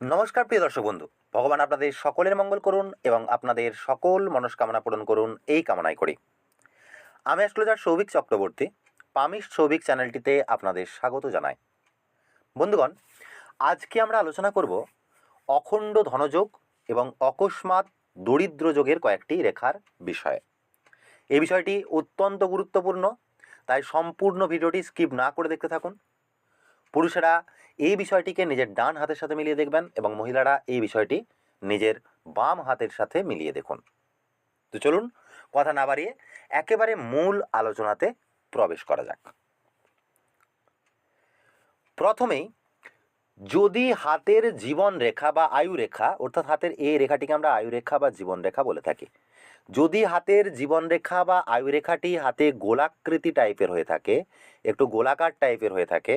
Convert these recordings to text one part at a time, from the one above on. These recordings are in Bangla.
নমস্কার, প্রিয় দর্শক বন্ধু। ভগবান আপনাদের সকলের মঙ্গল করুন এবং আপনাদের সকল মনস্কামনা পূরণ করুন এই কামনাই করি। আমি অ্যাস্ট্রোলজার সৌভিক চক্রবর্তী, পামিশ সৌভিক চ্যানেলটিতে আপনাদের স্বাগত জানাই। বন্ধুগণ, আজকে আমরা আলোচনা করব অখণ্ড ধনযোগ এবং অকস্মাৎ দরিদ্র যোগের কয়েকটি রেখার বিষয়ে। এই বিষয়টি অত্যন্ত গুরুত্বপূর্ণ, তাই সম্পূর্ণ ভিডিওটি স্কিপ না করে দেখতে থাকুন। পুরুষেরা এই বিষয়টিকে নিজের ডান হাতের সাথে মিলিয়ে দেখবেন এবং মহিলারা এই বিষয়টি নিজের বাম হাতের সাথে মিলিয়ে দেখুন। তো চলুন কথা না বাড়িয়ে একেবারে মূল আলোচনাতে প্রবেশ করা যাক। প্রথমেই যদি হাতের জীবন রেখা বা আয়ু রেখা, অর্থাৎ হাতের এই রেখাটিকে আমরা আয়ু রেখা বা জীবন রেখা বলে থাকি, যদি হাতের জীবন রেখা বা আয়ু রেখাটি হাতে গোলাকৃতি টাইপের হয়ে থাকে, একটু গোলাকার টাইপের হয়ে থাকে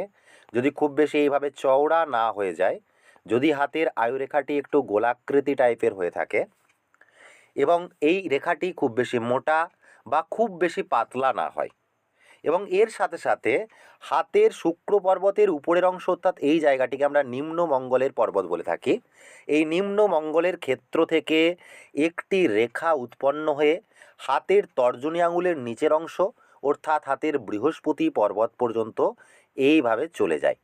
যদি খুব বেশি এইভাবে চওড়া না হয়ে যায়, যদি হাতের আয়ু রেখাটি একটু গোলাকৃতি টাইপের হয়ে থাকে এবং এই রেখাটি খুব বেশি মোটা বা খুব বেশি পাতলা না হয় এবং এর সাথে সাথে হাতের শুক্র পর্বতের উপরের অংশ অর্থাৎ এই জায়গাটিকে আমরা নিম্ন মঙ্গলের পর্বত বলে থাকি, এই নিম্ন মঙ্গলের ক্ষেত্র থেকে একটি রেখা উৎপন্ন হয়ে হাতের তর্জনী আঙুলের নিচের অংশ অর্থাৎ হাতের বৃহস্পতি পর্বত পর্যন্ত এইভাবে চলে যায়।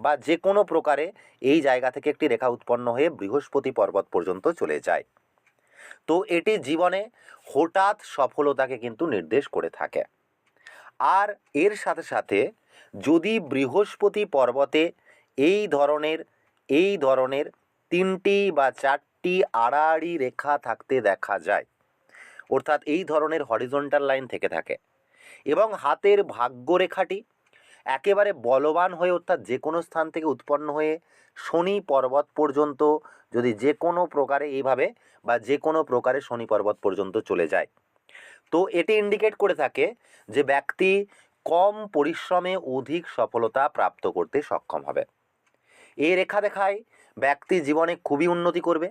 বা যে কোনো প্রকারে এই জায়গা থেকে একটি রেখা উৎপন্ন হয়ে বৃহস্পতি পর্বত পর্যন্ত চলে যায়। তো এটি জীবনে হঠাৎ সফলতাকে কিন্তু নির্দেশ করে থাকে। আর এর সাথে সাথে যদি বৃহস্পতি পর্বতে এই ধরনের এই ধরনের তিনটি বা চারটি আড়াআড়ি রেখা থাকতে দেখা যায়, অর্থাৎ এই ধরনের হরিজন্টাল লাইন থেকে থাকে এবং হাতের ভাগ্যরেখাটি একেবারে বলবান হয়ে অর্থাৎ যে কোনো স্থান থেকে উৎপন্ন হয়ে শনি পর্বত পর্যন্ত যদি যে কোনো প্রকারে এইভাবে বা যে কোনো প্রকারে শনি পর্বত পর্যন্ত চলে যায়। তো এটি ইন্ডিকেট করে থাকে যে ব্যক্তি কম পরিশ্রমে অধিক সফলতা প্রাপ্ত করতে সক্ষম হবে। এই রেখা দেখায় ব্যক্তি জীবনে খুবই উন্নতি করবে,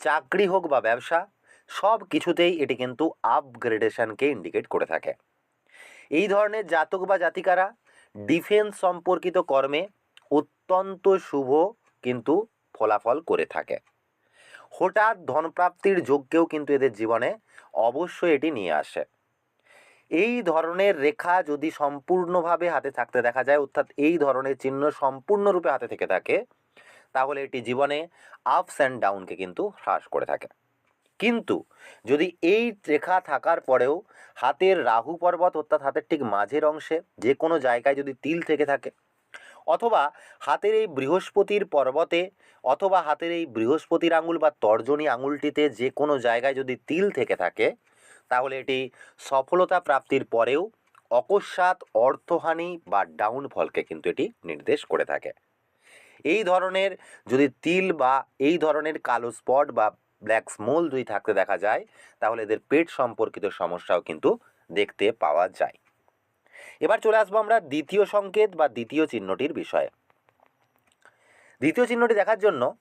চাকরি হোক বা ব্যবসা, সব কিছুতেই এটি কিন্তু আপগ্রেডেশনকে ইন্ডিকেট করে থাকে। এই ধরনের জাতক বা জাতিকারা ডিফেন্স সম্পর্কিত কর্মে অত্যন্ত শুভ কিন্তু ফলাফল করে থাকে। হঠাৎ ধনপ্রাপ্তির যোগকেও কিন্তু এদের জীবনে অবশ্যই এটি নিয়ে আসে। এই ধরনের রেখা যদি সম্পূর্ণভাবে হাতে থাকতে দেখা যায়, অর্থাৎ এই ধরনের চিহ্ন সম্পূর্ণরূপে হাতে থেকে থাকে, তাহলে এটি জীবনে আপস অ্যান্ড ডাউনকে কিন্তু হ্রাস করে থাকে। কিন্তু যদি এই রেখা থাকার পরেও হাতের রাহু পর্বত অর্থাৎ হাতের ঠিক মাঝের অংশে যে কোনো জায়গায় যদি তিল থেকে থাকে, অথবা হাতের এই বৃহস্পতির পর্বতে অথবা হাতের এই বৃহস্পতির আঙুল বা তর্জনী আঙুলটিতে যে কোনো জায়গায় যদি তিল থেকে থাকে, তাহলে এটি সফলতা প্রাপ্তির পরেও অকস্মাৎ অর্থহানি বা ডাউনফলকে কিন্তু এটি নির্দেশ করে থাকে। এই ধরনের যদি তিল বা এই ধরনের কালো স্পট বা ব্ল্যাক স্মোল যদি থাকতে দেখা যায়, তাহলে এদের পেট সম্পর্কিত সমস্যাও কিন্তু দেখতে পাওয়া যায়। এবার চলে আসব আমরা দ্বিতীয় সংকেত বা দ্বিতীয় চিহ্নটির বিষয়ে। দ্বিতীয় চিহ্নটি দেখার জন্য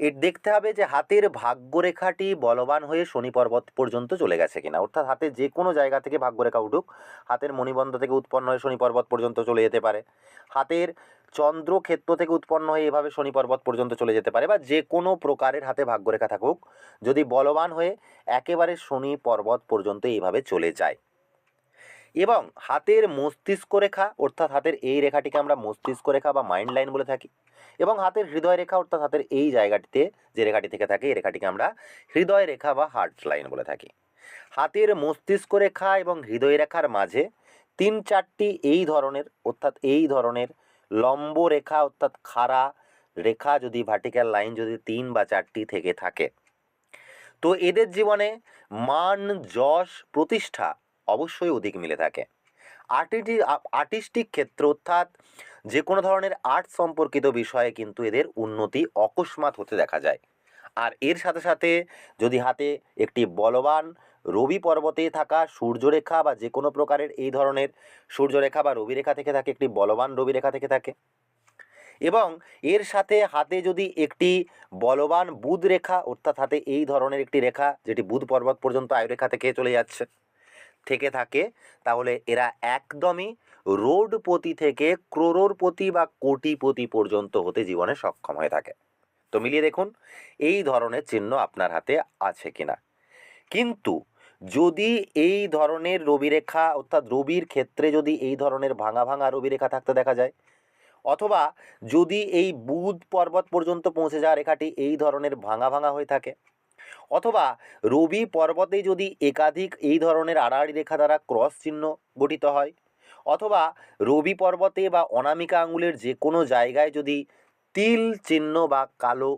এর দেখতে হবে যে হাতের ভাগ্যরেখাটি বলবান হয়ে শনি পর্বত পর্যন্ত চলে গেছে কিনা। অর্থাৎ হাতে যে কোনো জায়গা থেকে ভাগ্যরেখা উঠুক, হাতের মণিবন্ধ থেকে উৎপন্ন হয়ে শনি পর্বত পর্যন্ত চলে যেতে পারে। হাতের চন্দ্র ক্ষেত্র থেকে উৎপন্ন হয়ে এভাবে শনি পর্বত পর্যন্ত চলে যেতে পারে বা যে কোনো প্রকারের হাতে ভাগ্যরেখা থাকুক যদি বলবান হয়ে একেবারে শনি পর্বত পর্যন্ত এইভাবে চলে যায়। এবং হাতের মস্তিষ্ক রেখা, অর্থাৎ হাতের এই রেখাটিকে আমরা মস্তিষ্ক রেখা বা মাইন্ড লাইন বলে থাকি, এবং হাতের হৃদয় রেখা, অর্থাৎ হাতের এই জায়গাটিতে যে রেখাটি থেকে থাকে এই রেখাটিকে আমরা হৃদয় রেখা বা হার্ট লাইন বলে থাকি। হাতের মস্তিষ্ক রেখা এবং হৃদয় রেখার মাঝে তিন চারটি এই ধরনের, অর্থাৎ এই ধরনের লম্ব রেখা অর্থাৎ খাড়া রেখা যদি ভার্টিক্যাল লাইন যদি তিন বা চারটি থেকে থাকে। তো এদের জীবনে মান, যশ, প্রতিষ্ঠা অবশ্যই অধিক মিলে থাকে। আর্টিটি, আর্টিস্টিক ক্ষেত্র অর্থাৎ যে কোনো ধরনের আর্ট সম্পর্কিত বিষয়ে কিন্তু এদের উন্নতি অকস্মাৎ হতে দেখা যায়। আর এর সাথে সাথে যদি হাতে একটি বলবান রবি পর্বতে থাকা সূর্যরেখা বা যে কোনো প্রকারের এই ধরনের সূর্যরেখা বা রবি রেখা থেকে থাকে, একটি বলবান রবি রেখা থেকে থাকে। এবং এর সাথে হাতে যদি একটি বলবান বুধ রেখা, অর্থাৎ হাতে এই ধরনের একটি রেখা, যেটি বুধ পর্বত পর্যন্ত আয়ুরেখা থেকে চলে যাচ্ছে, থেকে থাকে, তাহলে এরা একদমই রোডপতি থেকে ক্রোড়পতি বা কোটিপতি পর্যন্ত হতে জীবনে সক্ষম হয়ে থাকে। তো মিলিয়ে দেখুন, এই ধরনের চিহ্ন আপনার হাতে আছে কিনা। কিন্তু যদি এই ধরনের রবিরেখা, অর্থাৎ রবির ক্ষেত্রে যদি এই ধরনের ভাঙা ভাঙা রবিরেখা থাকতে দেখা যায়, অথবা যদি এই বুধ পর্বত পর্যন্ত পৌঁছে যাওয়া রেখাটি এই ধরনের ভাঙা ভাঙা হয়ে থাকে, অথবা রবি পর্বতে যদি একাধিক এই ধরনের আড়াআড়ি রেখা দ্বারা ক্রস চিহ্ন গঠিত হয়, অথবা রবি পর্বতে বা অনামিকা আঙুলের যে কোনো জায়গায় যদি তিল চিহ্ন বা কালো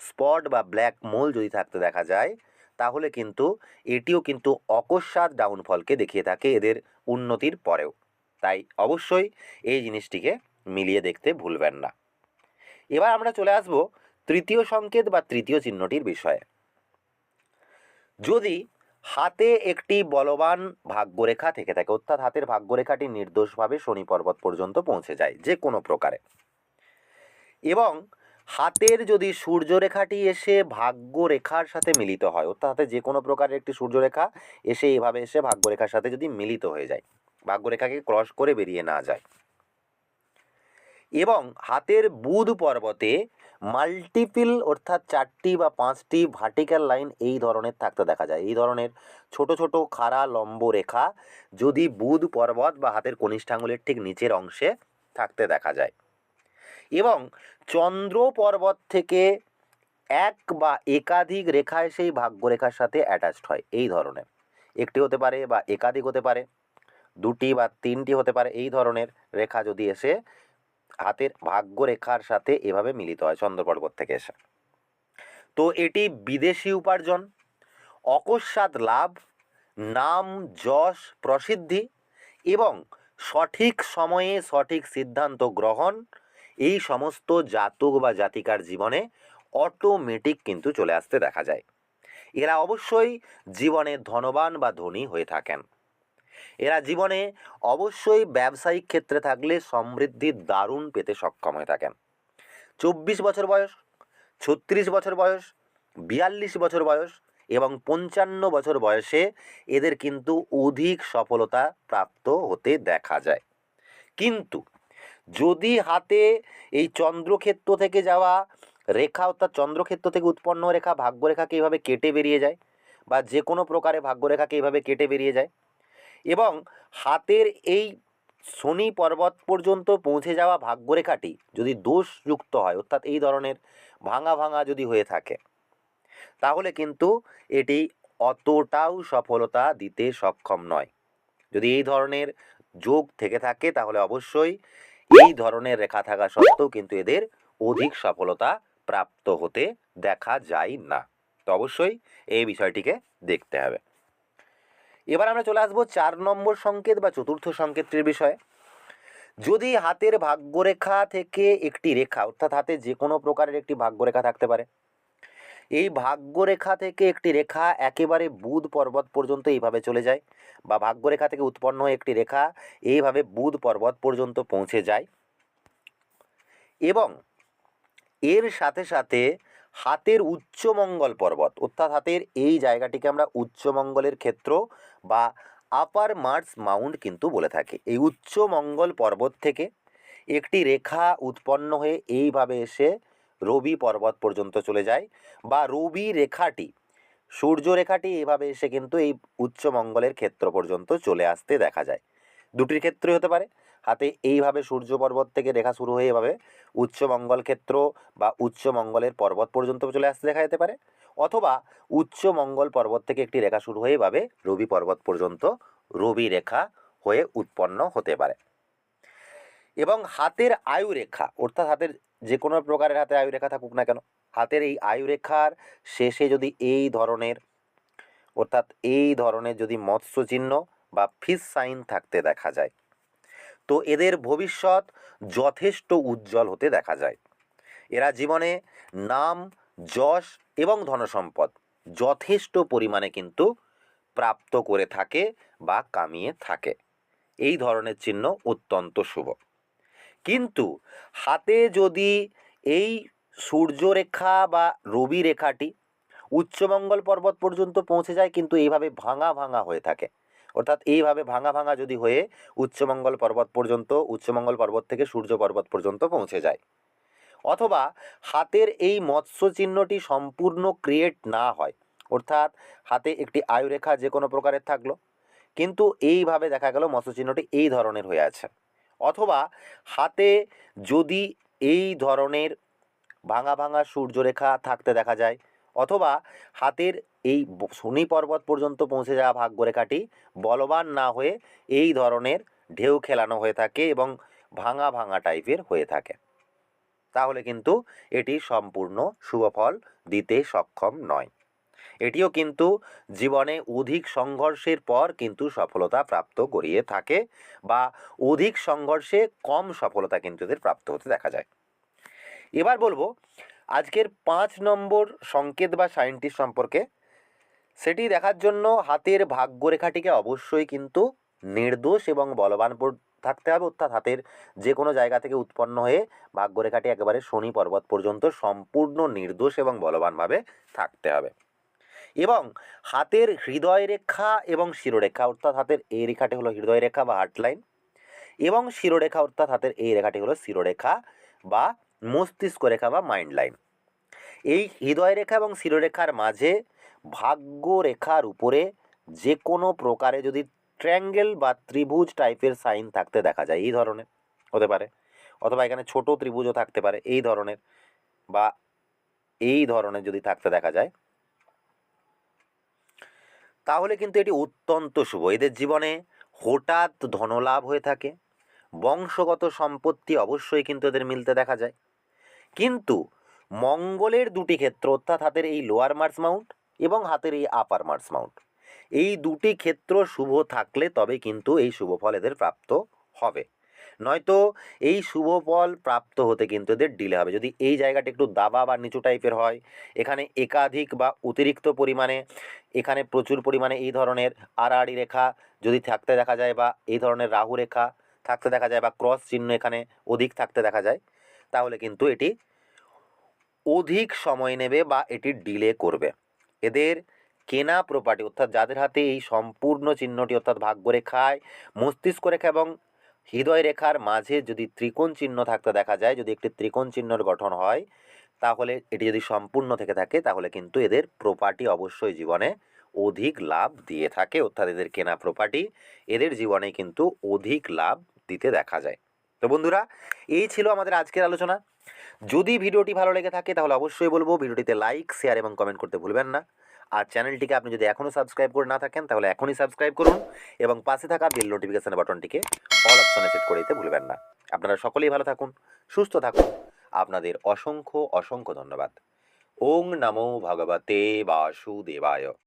স্পট বা ব্ল্যাক মোল যদি থাকতে দেখা যায় তাহলে কিন্তু এটিও কিন্তু অকস্মাৎ ডাউনফলকে দেখিয়ে থাকে এদের উন্নতির পরেও। তাই অবশ্যই এই জিনিসটিকে মিলিয়ে দেখতে ভুলবেন না। এবার আমরা চলে আসব তৃতীয় সংকেত বা তৃতীয় চিহ্নটির বিষয়ে। যদি হাতে একটি বলবান ভাগ্যরেখা থেকে থাকে, অর্থাৎ হাতের ভাগ্যরেখাটি নির্দোষভাবে শনি পর্বত পর্যন্ত পৌঁছে যায়, যে কোনো প্রকারে। এবং হাতের যদি সূর্যরেখাটি এসে ভাগ্যরেখার সাথে মিলিত হয়, অর্থাৎ হাতে যে কোনো প্রকারের একটি সূর্যরেখা এসে এভাবে এসে ভাগ্যরেখার সাথে যদি মিলিত হয়ে যায়, ভাগ্যরেখাকে ক্রস করে বেরিয়ে না যায়। এবং হাতের বুধ পর্বতে মাল্টিপিল অর্থাৎ চারটি বা পাঁচটি ভার্টিক্যাল লাইন এই ধরনের থাকতে দেখা যায়। এই ধরনের ছোট ছোট খাড়া লম্ব রেখা যদি বুধ পর্বত বা হাতের কনিষ্ঠাঙ্গুলের ঠিক নিচের অংশে থাকতে দেখা যায়। এবং চন্দ্র পর্বত থেকে এক বা একাধিক রেখা সেই ভাগ্যরেখার সাথে অ্যাটাচড হয়, এই ধরনের। একটি হতে পারে বা একাধিক হতে পারে, দুটি বা তিনটি হতে পারে, এই ধরনের রেখা যদি এসে হাতের ভাগ্যরেখার সাথে এভাবে মিলিত হয় চন্দ্র পর্বত থেকে এসে। তো এটি বিদেশি উপার্জন, অকস্মাৎ লাভ, নাম, যশ, প্রসিদ্ধি এবং সঠিক সময়ে সঠিক সিদ্ধান্ত গ্রহণ এই সমস্ত জাতক বা জাতিকার জীবনে অটোমেটিক কিন্তু চলে আসতে দেখা যায়। এরা অবশ্যই জীবনে ধনবান বা ধনী হয়ে থাকেন। এরা জীবনে অবশ্যই ব্যবসায়িক ক্ষেত্রে থাকলে সমৃদ্ধির দারুণ পেতে সক্ষম হয়ে থাকেন। চব্বিশ বছর বয়স, ছত্রিশ বছর বয়স, বিয়াল্লিশ বছর বয়স এবং পঞ্চান্ন বছর বয়সে এদের কিন্তু অধিক সফলতা প্রাপ্ত হতে দেখা যায়। কিন্তু যদি হাতে এই চন্দ্রক্ষেত্র থেকে যাওয়া রেখা অর্থাৎ চন্দ্রক্ষেত্র থেকে উৎপন্ন রেখা ভাগ্যরেখাকে এইভাবে কেটে বেরিয়ে যায় বা যে কোনো প্রকারে ভাগ্যরেখাকে এইভাবে কেটে বেরিয়ে যায় এবং হাতের এই শনি পর্বত পর্যন্ত পৌঁছে যাওয়া ভাগ্যরেখাটি যদি দোষযুক্ত হয়, অর্থাৎ এই ধরনের ভাঙা ভাঙা যদি হয়ে থাকে, তাহলে কিন্তু এটি অতটাও সফলতা দিতে সক্ষম নয়। যদি এই ধরনের যোগ থেকে থাকে, তাহলে অবশ্যই এই ধরনের রেখা থাকা সত্ত্বেও কিন্তু এদের অধিক সফলতা প্রাপ্ত হতে দেখা যায় না। তো অবশ্যই এই বিষয়টিকে দেখতে হবে। এবার আমরা চলে আসব চার নম্বর সংকেত বা চতুর্থ সংকেতটির বিষয়ে। যদি হাতের ভাগ্যরেখা থেকে একটি রেখা, অর্থাৎ হাতে যে কোনো প্রকারের একটি ভাগ্যরেখা থাকতে পারে এই ভাগ্যরেখা থেকে একটি রেখা একেবারে বুধ পর্বত পর্যন্ত এইভাবে চলে যায় বা ভাগ্যরেখা থেকে উৎপন্ন হয়ে একটি রেখা এইভাবে বুধ পর্বত পর্যন্ত পৌঁছে যায়। এবং এর সাথে সাথে হাতের উচ্চমঙ্গল পর্বত, অর্থাৎ হাতের এই জায়গাটিকে আমরা উচ্চমঙ্গলের ক্ষেত্র বা আপার মার্স মাউন্ট কিন্তু বলে থাকি। এই উচ্চমঙ্গল পর্বত থেকে একটি রেখা উৎপন্ন হয়ে এইভাবে এসে রবি পর্বত পর্যন্ত চলে যায় বা রবি রেখাটি, সূর্য রেখাটি এভাবে এসে কিন্তু এই উচ্চমঙ্গলের ক্ষেত্র পর্যন্ত চলে আসতে দেখা যায়। দুটির ক্ষেত্রে হতে পারে। হাতে এইভাবে সূর্য পর্বত থেকে রেখা শুরু হয়ে এভাবে উচ্চমঙ্গল ক্ষেত্র বা উচ্চমঙ্গলের পর্বত পর্যন্ত চলে আসতে দেখা যেতে পারে। অথবা উচ্চমঙ্গল পর্বত থেকে একটি রেখা শুরু হয়ে এভাবে রবি পর্বত পর্যন্ত রবি রেখা হয়ে উৎপন্ন হতে পারে। এবং হাতের আয়ু রেখা, অর্থাৎ হাতের যে কোনো প্রকারের হাতে আয়ু রেখা থাকুক না কেন, হাতের এই আয়ু রেখার শেষে যদি এই ধরনের, অর্থাৎ এই ধরনের যদি মৎস্য চিহ্ন বা ফিস সাইন থাকতে দেখা যায়, তো এদের ভবিষ্যৎ যথেষ্ট উজ্জ্বল হতে দেখা যায়। এরা জীবনে নাম, যশ এবং ধনসম্পদ যথেষ্ট পরিমাণে কিন্তু প্রাপ্ত করে থাকে বা কামিয়ে থাকে। এই ধরনের চিহ্ন অত্যন্ত শুভ। কিন্তু হাতে যদি এই সূর্যরেখা বা রবি রেখাটি উচ্চমঙ্গল পর্বত পর্যন্ত পৌঁছে যায়, কিন্তু এইভাবে ভাঙা ভাঙা হয়ে থাকে। অর্থাৎ এইভাবে ভাঙা ভাঙা যদি হয়ে উচ্চমঙ্গল পর্বত পর্যন্ত, উচ্চমঙ্গল পর্বত থেকে সূর্য পর্বত পর্যন্ত পৌঁছে যায়। অথবা হাতের এই মৎস্য চিহ্নটি সম্পূর্ণ ক্রিয়েট না হয়, অর্থাৎ হাতে একটি আয়ুরেখা যে কোনো প্রকারের থাকল, কিন্তু এইভাবে দেখা গেল মৎস্য চিহ্নটি এই ধরনের হয়ে আছে। অথবা হাতে যদি এই ধরনের ভাঙা ভাঙা সূর্যরেখা থাকতে দেখা যায়, অথবা হাতের এই শনি পর্বত পর্যন্ত পৌঁছে যাওয়া ভাগ্যরেখাটি বলবান না হয়ে এই ধরনের ঢেউ খেলানো হয়ে থাকে এবং ভাঙা ভাঙা টাইপের হয়ে থাকে। তাহলে কিন্তু এটি সম্পূর্ণ শুভফল দিতে সক্ষম নয়। এটিও কিন্তু জীবনে অধিক সংঘর্ষের পর কিন্তু সফলতা প্রাপ্ত করিয়ে থাকে বা অধিক সংঘর্ষে কম সফলতা কিন্তু এদের প্রাপ্ত হতে দেখা যায়। এবার বলব, আজকের পাঁচ নম্বর সংকেত বা সাইন্টিস্ট সম্পর্কে। সেটি দেখার জন্য হাতের ভাগ্যরেখাটিকে অবশ্যই কিন্তু নির্দোষ এবং বলবান থাকতে হবে। অর্থাৎ হাতের যে কোনো জায়গা থেকে উৎপন্ন হয়ে ভাগ্যরেখাটি একেবারে শনি পর্বত পর্যন্ত সম্পূর্ণ নির্দোষ এবং বলবানভাবে থাকতে হবে। এবং হাতের হৃদয় রেখা এবং শিরোরেখা, অর্থাৎ হাতের এই রেখাটি হলো হৃদয় রেখা বা হার্ট লাইন এবং শিরোরেখা, অর্থাৎ হাতের এই রেখাটি হলো শিরোরেখা বা মস্তিষ্ক রেখা বা মাইন্ড লাইন এই হৃদয় রেখা এবং শিরোরেখার মাঝে ভাগ্য রেখার উপরে যে কোনো প্রকারে যদি ট্র্যাঙ্গেল বা ত্রিভুজ টাইপের সাইন থাকতে দেখা যায়, এই ধরনের হতে পারে। অথবা এখানে ছোট ত্রিভুজও থাকতে পারে, এই ধরনের বা এই ধরনের যদি থাকতে দেখা যায়। তাহলে কিন্তু এটি অত্যন্ত শুভ। এদের জীবনে হঠাৎ ধনলাভ হয়ে থাকে। বংশগত সম্পত্তি অবশ্যই কিন্তু এদের মিলতে দেখা যায়। কিন্তু মঙ্গলের দুটি ক্ষেত্র, অর্থাৎ হাতের এই লোয়ার মার্স মাউন্ট এবং হাতের এই আপার মার্স মাউন্ট এই দুটি ক্ষেত্র শুভ থাকলে তবে কিন্তু এই শুভ ফল এদের প্রাপ্ত হবে। নয়তো এই শুভ ফল প্রাপ্ত হতে কিন্তু এদের ডিলে হবে। যদি এই জায়গাটা একটু দাবা বা নিচু টাইপের হয়, এখানে একাধিক বা অতিরিক্ত পরিমাণে এখানে প্রচুর পরিমাণে এই ধরনের আড়াআড়ি রেখা যদি থাকতে দেখা যায় বা এই ধরনের রাহু রেখা থাকতে দেখা যায় বা ক্রস চিহ্ন এখানে অধিক থাকতে দেখা যায়, তাহলে কিন্তু এটি অধিক সময় নেবে বা এটি ডিলে করবে। এদের কেনা প্রপার্টি অর্থাৎ যাদের হাতে এই সম্পূর্ণ চিহ্নটি অর্থাৎ ভাগ্যরেখায়, মস্তিষ্ক রেখা এবং হৃদয় রেখার মাঝে যদি ত্রিকোণ চিহ্ন থাকতে দেখা যায়, যদি একটি ত্রিকোণ চিহ্নর গঠন হয় তাহলে এটি যদি সম্পূর্ণ থেকে থাকে, তাহলে কিন্তু এদের প্রপার্টি অবশ্যই জীবনে অধিক লাভ দিয়ে থাকে। অর্থাৎ এদের কেনা প্রপার্টি এদের জীবনে কিন্তু অধিক লাভ দিতে দেখা যায়। তো বন্ধুরা, এই ছিল আমাদের আজকের আলোচনা। যদি ভিডিওটি ভালো লেগে থাকে, তাহলে অবশ্যই বলব ভিডিওটিতে লাইক শেয়ার এবং কমেন্ট করতে ভুলবেন না। আর চ্যানেলটিকে আপনি যদি এখনও সাবস্ক্রাইব করে না থাকেন, তাহলে এখনই সাবস্ক্রাইব করুন এবং পাশে থাকা বেল নোটিফিকেশান বাটনটিকে অল অপশনে সেট করে দিতে ভুলবেন না। আপনারা সকলেই ভালো থাকুন, সুস্থ থাকুন। আপনাদের অসংখ্য অসংখ্য ধন্যবাদ। ওং নমো ভগবতে বাসুদেবায়।